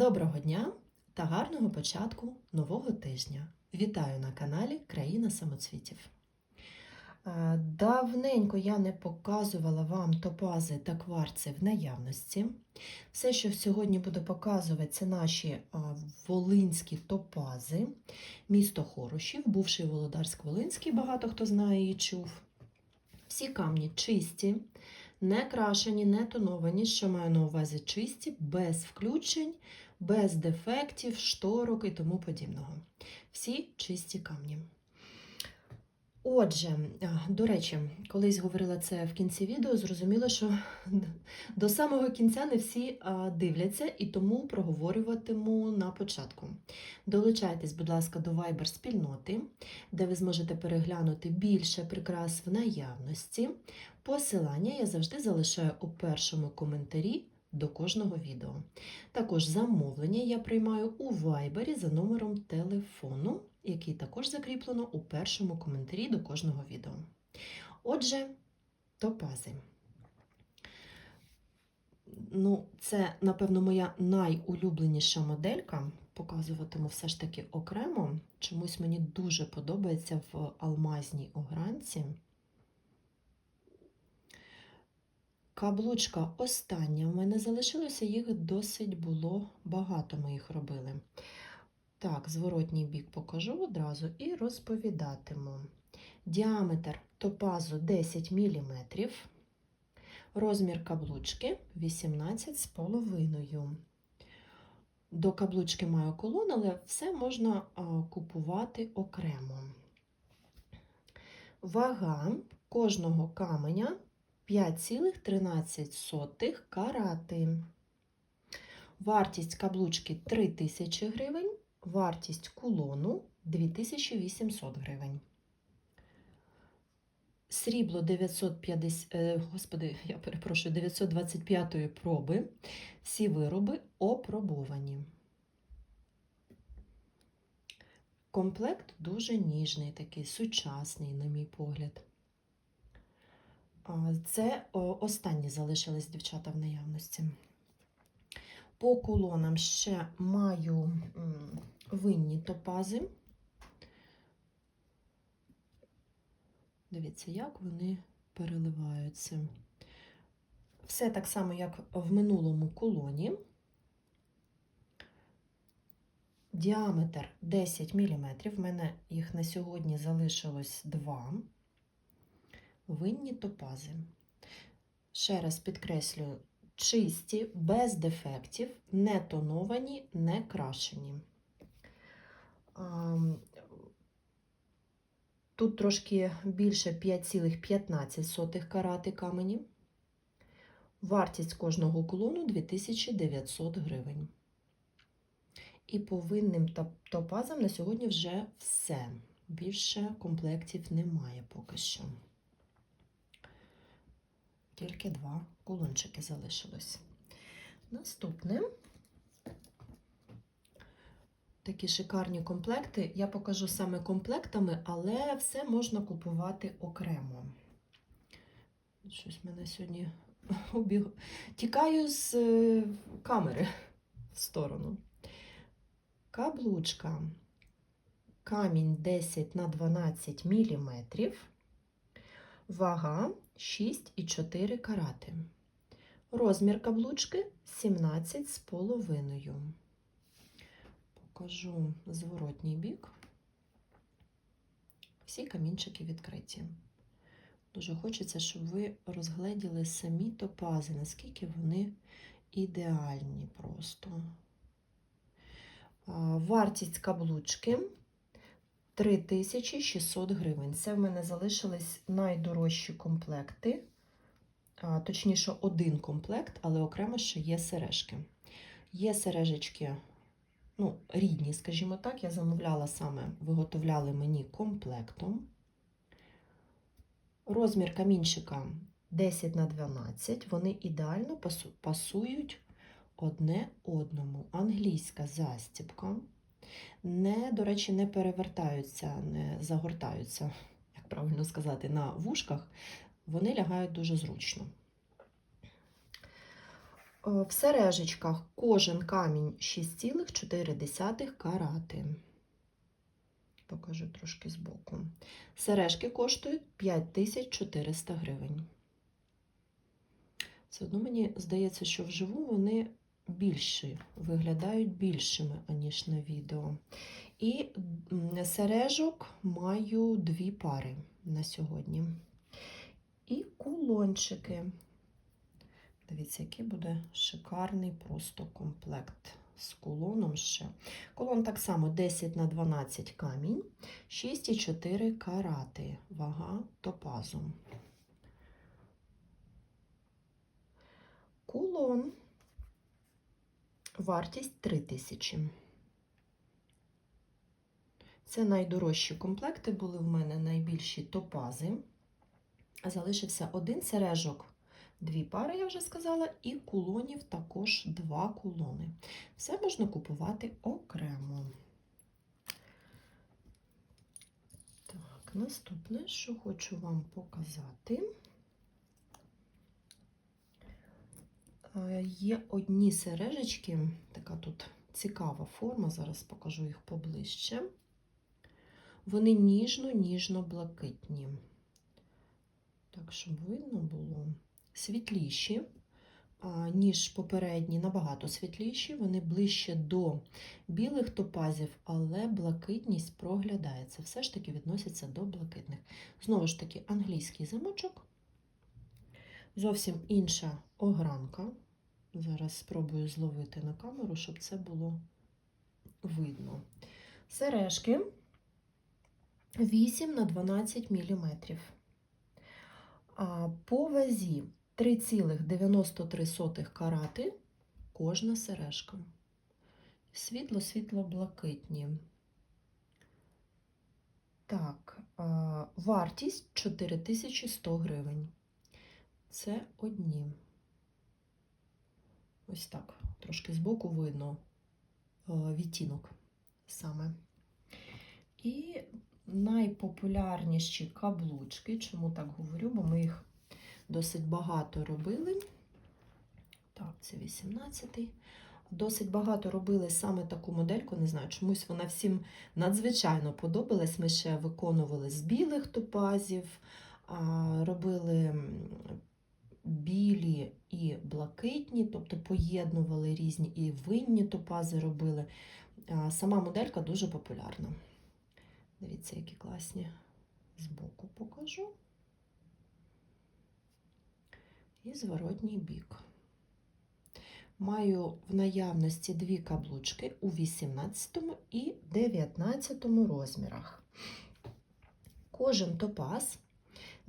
Доброго дня та гарного початку нового тижня. Вітаю на каналі Країна самоцвітів. Е, Давненько я не показувала вам топази та кварци в наявності. Все, що сьогодні буду показувати, це наші волинські топази, місто Хорошів, бувший Володарськ-Волинський, багато хто знає і чув. Всі камні чисті, не крашені, не тоновані, що маю на увазі чисті, без включень, без дефектів, шторок і тому подібного. Всі чисті камні. Отже, до речі, колись говорила це в кінці відео, зрозуміло, що до самого кінця не всі дивляться, і тому проговорюватиму на початку. Долучайтесь, будь ласка, до Viber спільноти, де ви зможете переглянути більше прикрас в наявності. Посилання я завжди залишаю у першому коментарі до кожного відео. Також замовлення я приймаю у Viber за номером телефону, який також закріплено у першому коментарі до кожного відео. Отже, топази. Ну, це, напевно, моя найулюбленіша моделька. Показуватиму все ж таки окремо. Чомусь мені дуже подобається в алмазній огранці. Каблучка остання в мене залишилося, їх досить було багато ми їх робили. Так, зворотній бік покажу одразу і розповідатиму. Діаметр топазу 10 мм, розмір каблучки 18,5 До каблучки маю колон, але все можна купувати окремо. Вага кожного каменя 5,13 карати. Вартість каблучки 3000 гривень, вартість кулону 2800 гривень. Срібло 950, е, господи, я перепрошую, 925 проби. Всі вироби опробовані. Комплект дуже ніжний, такий сучасний, на мій погляд. Це останні залишились дівчата в наявності. По кулонам ще маю винні топази. Дивіться, як вони переливаються. Все так само, як в минулому кулоні. Діаметр 10 мм. В мене їх на сьогодні залишилось 2 винні топази. Ще раз підкреслюю, чисті, без дефектів, не тоновані, не крашені. Тут трошки більше 5,15 карати камені. Вартість кожного кулону 2900 гривень. І по винним топазам на сьогодні вже все. Більше комплектів немає поки що. Тільки два кулончики залишилось. Наступне такі шикарні комплекти. Я покажу саме комплектами, але все можна купувати окремо. Щось мене сьогодні обіг... Тікаю з е, камери в сторону. Каблучка. Камінь 10 на 12 мм. Вага 6,4 карати. Розмір каблучки 17,5. Покажу зворотній бік. Всі камінчики відкриті. Дуже хочеться, щоб ви розгледіли самі топази, наскільки вони ідеальні просто. Вартість каблучки 3600 гривень. Це в мене залишились найдорожчі комплекти, а, точніше, один комплект, але окремо ще є сережки. Є сережечки, ну, рідні, скажімо так, я замовляла саме, виготовляли мені комплектом. Розмір камінчика 10 на 12, вони ідеально пасують одне одному. Англійська застібка не, до речі, не перевертаються, не загортаються, як правильно сказати, на вушках, вони лягають дуже зручно. Е, В сережечках кожен камінь 6,4 карати. Покажу трошки збоку. Сережки коштують 5400 гривень. Все одно мені здається, що вживу вони більші, виглядають більшими, аніж на відео. І сережок маю дві пари на сьогодні. І кулончики. Дивіться, який буде шикарний просто комплект з кулоном ще. Кулон так само 10 на 12 камінь, 6,4 карати, вага топазу. Кулон. Вартість 3000. Це найдорожчі комплекти були в мене найбільші топази. Залишився один сережок, дві пари, я вже сказала, і кулонів також два кулони. Все можна купувати окремо. Так, наступне, що хочу вам показати. Є одні сережечки, така тут цікава форма, зараз покажу їх поближче. Вони ніжно-ніжно-блакитні. Так, щоб видно було. Світліші, ніж попередні, набагато світліші. Вони ближче до білих топазів, але блакитність проглядається. Все ж таки відносяться до блакитних. Знову ж таки, англійський замочок. Зовсім інша огранка. Зараз спробую зловити на камеру, щоб це було видно. Сережки 8 на 12 мм. А по вазі 3,93 карати кожна сережка. Світло-світло-блакитні. Так, вартість 4100 гривень. Це одні. Ось так, трошки збоку видно е, відтінок саме. І найпопулярніші каблучки. Чому так говорю? Бо ми їх досить багато робили. Так, це 18-й. Досить багато робили саме таку модельку, не знаю, чомусь вона всім надзвичайно подобалась. Ми ще виконували з білих топазів, робили білі і блакитні, тобто поєднували різні і винні топази робили. Сама моделька дуже популярна. Дивіться, які класні. Збоку покажу. І зворотній бік. Маю в наявності дві каблучки у 18 і 19 розмірах. Кожен топаз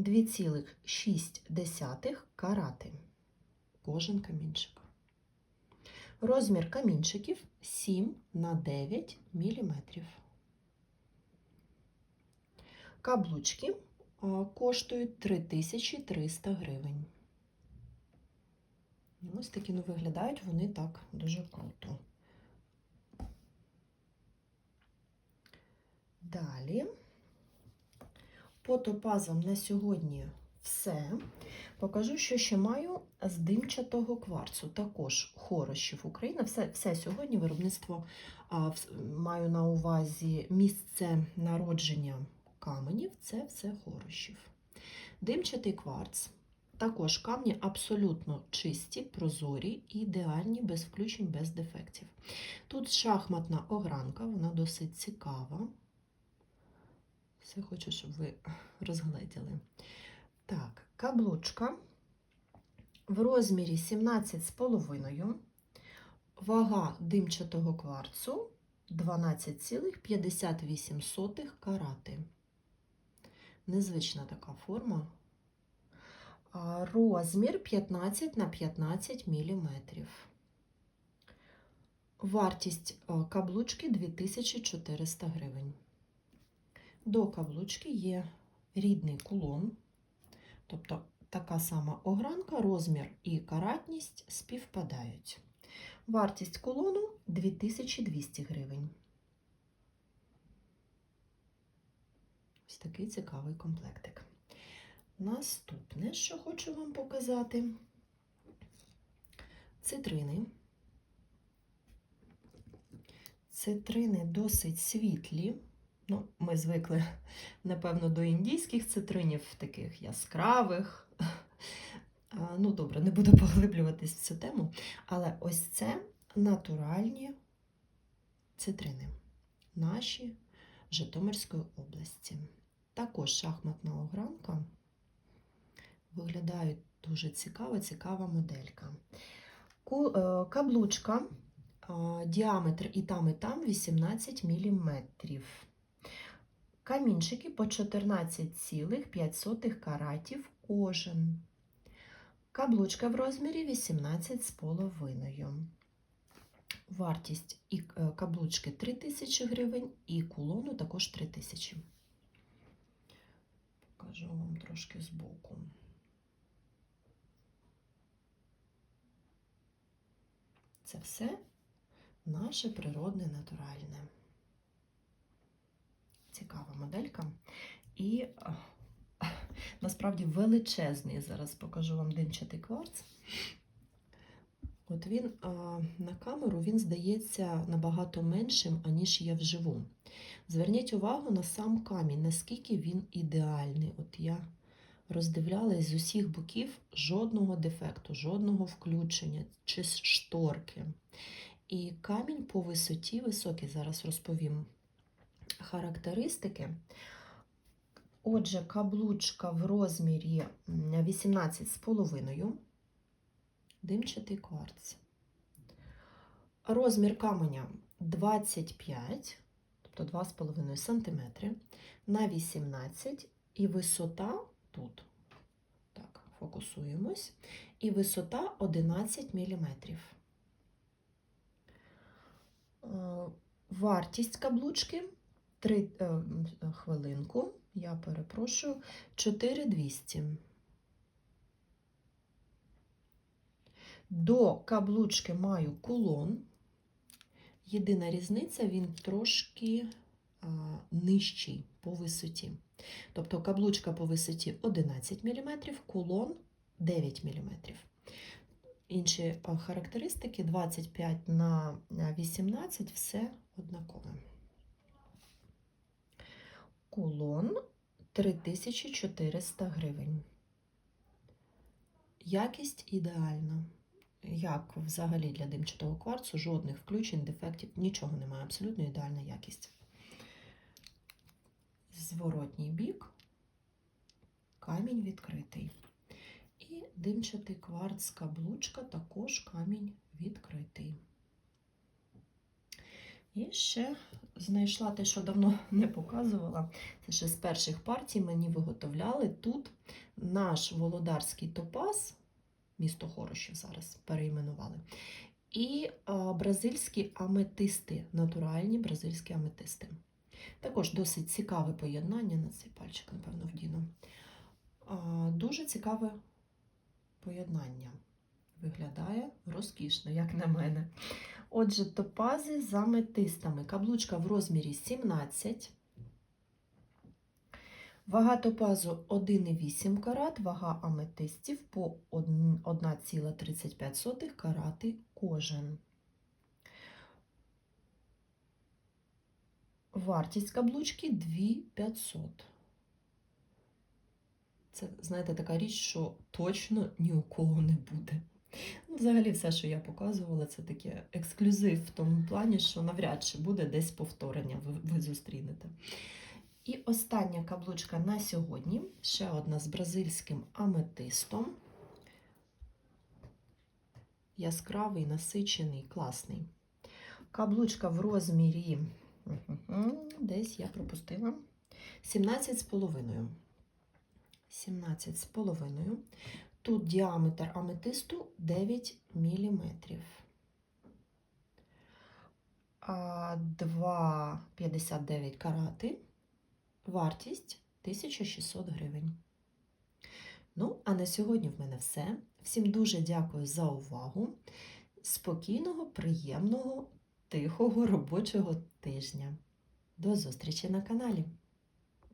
2,6 карати. Кожен камінчик. Розмір камінчиків 7 на 9 міліметрів. Каблучки коштують 3300 гривень. Ось такі ну, виглядають вони так дуже круто. Далі. По топазам на сьогодні все. Покажу, що ще маю з димчатого кварцу. Також хорошів Україна. Все, все сьогодні виробництво а, вс- маю на увазі місце народження каменів. Це все хорошів. Димчатий кварц. Також камні абсолютно чисті, прозорі, ідеальні, без включень, без дефектів. Тут шахматна огранка, вона досить цікава. Все хочу, щоб ви розгледіли. Так, каблучка в розмірі 17,5, вага димчатого кварцу 12,58 карати. Незвична така форма. Розмір 15 на 15 мм. Вартість каблучки 2400 гривень. До каблучки є рідний кулон, тобто така сама огранка, розмір і каратність співпадають. Вартість кулону 2200 гривень. Ось такий цікавий комплектик. Наступне, що хочу вам показати, цитрини. Цитрини досить світлі. Ну, ми звикли, напевно, до індійських цитринів, таких яскравих. Ну, добре, не буду поглиблюватись в цю тему. Але ось це натуральні цитрини наші Житомирської області. Також шахматна огранка. Виглядає дуже цікаво, цікава моделька. Е, Каблучка, діаметр і там, і там 18 мм. Камінчики по 14,5 каратів кожен. Каблучка в розмірі 18,5. Вартість і е, каблучки 3 тисячі гривень, і кулону також 3 тисячі. Покажу вам трошки збоку. Це все наше природне натуральне. Цікава моделька. І насправді величезний. Зараз покажу вам димчатий кварц. От він на камеру він здається набагато меншим, аніж є вживу. Зверніть увагу на сам камінь, наскільки він ідеальний. От я роздивлялась з усіх боків жодного дефекту, жодного включення чи шторки. І камінь по висоті високий, зараз розповім характеристики. Отже, каблучка в розмірі 18,5 димчатий кварц. Розмір каменя 25, тобто 2,5 см на 18 і висота тут. Так, фокусуємось. І висота 11 мм. Вартість каблучки 3 е, хвилинку, я перепрошую, 4200. До каблучки маю кулон. Єдина різниця, він трошки а, нижчий по висоті. Тобто каблучка по висоті 11 мм, кулон 9 мм. Інші а, характеристики 25 на 18 все однакове. Кулон 3400 гривень. Якість ідеальна. Як взагалі для димчатого кварцу, жодних включень, дефектів, нічого немає, абсолютно ідеальна якість. Зворотній бік, камінь відкритий. І димчатий кварц каблучка, також камінь відкритий. І ще знайшла те, що давно не показувала. Це ще з перших партій мені виготовляли. Тут наш володарський топаз, місто Хорошів зараз перейменували. І бразильські аметисти, натуральні бразильські аметисти. Також досить цікаве поєднання на цей пальчик, напевно, вдіну. Дуже цікаве поєднання. Виглядає розкішно, як на мене. Отже, топази з аметистами. Каблучка в розмірі 17. Вага топазу 1,8 карат, вага аметистів по 1,35 карати кожен. Вартість каблучки 2500. Це, знаєте, така річ, що точно ні у кого не буде. Ну, взагалі, все, що я показувала, це таке ексклюзив в тому плані, що навряд чи буде десь повторення, ви, ви зустрінете. І остання каблучка на сьогодні, ще одна з бразильським аметистом. Яскравий, насичений, класний. Каблучка в розмірі, десь я пропустила, 17,5. 17,5. Тут діаметр аметисту 9 мм. 2,59 карати. Вартість 1600 гривень. Ну, а на сьогодні в мене все. Всім дуже дякую за увагу. Спокійного, приємного, тихого робочого тижня. До зустрічі на каналі!